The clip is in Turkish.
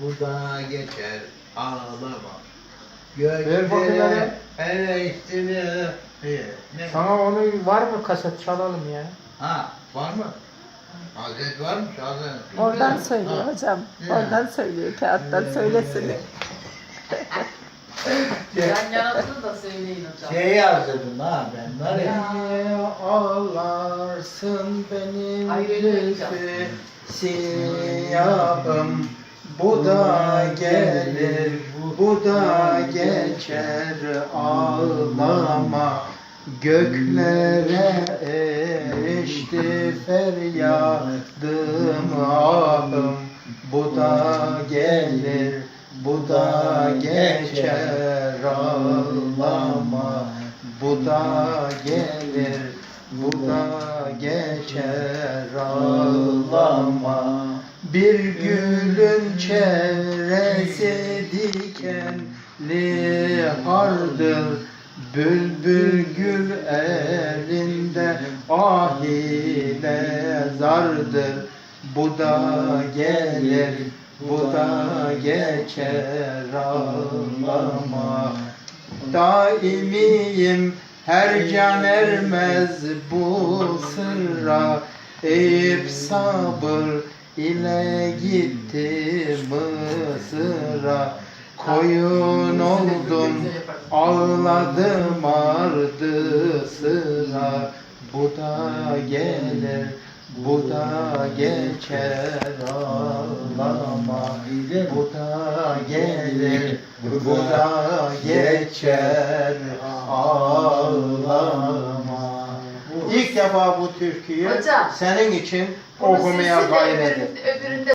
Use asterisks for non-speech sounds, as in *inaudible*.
bu da geçer ağlama. Göklere eleştiri. Ne? Sana onu var mı kaset çalalım ya? Ha var mı? Hazret var mı? Hazret. Oradan söylüyor Ha. hocam. Ya. Oradan söylüyor. Kağıttan söylesin. *laughs* Ben yarattım da söyleyin hocam. Şey yazdırdım ha ben var ya. Ağlarsın benim hocam. siyahım Bu da gelir, bu da geçer ağlama. Göklere erişti feryadım ahım. Bu da gelir, bu da geçer ağlama. Bu da gelir, bu da geçer ağlama. Bir gülün çevresi dikenli hardır. Bülbül gül elinde ah ile zardır. Bu da gelir, bu da geçer ağlama. Daimiyim her can ermez bu sırra. Eyüp sabır ile gitti Mısır'a Koyun oldum ağladım ardı sıra. Bu da gelir bu da geçer ağlama Bu da gelir bu da geçer ağlama İlk defa bu türküyü Hocam, senin için okumaya de gayret öbür- ettim.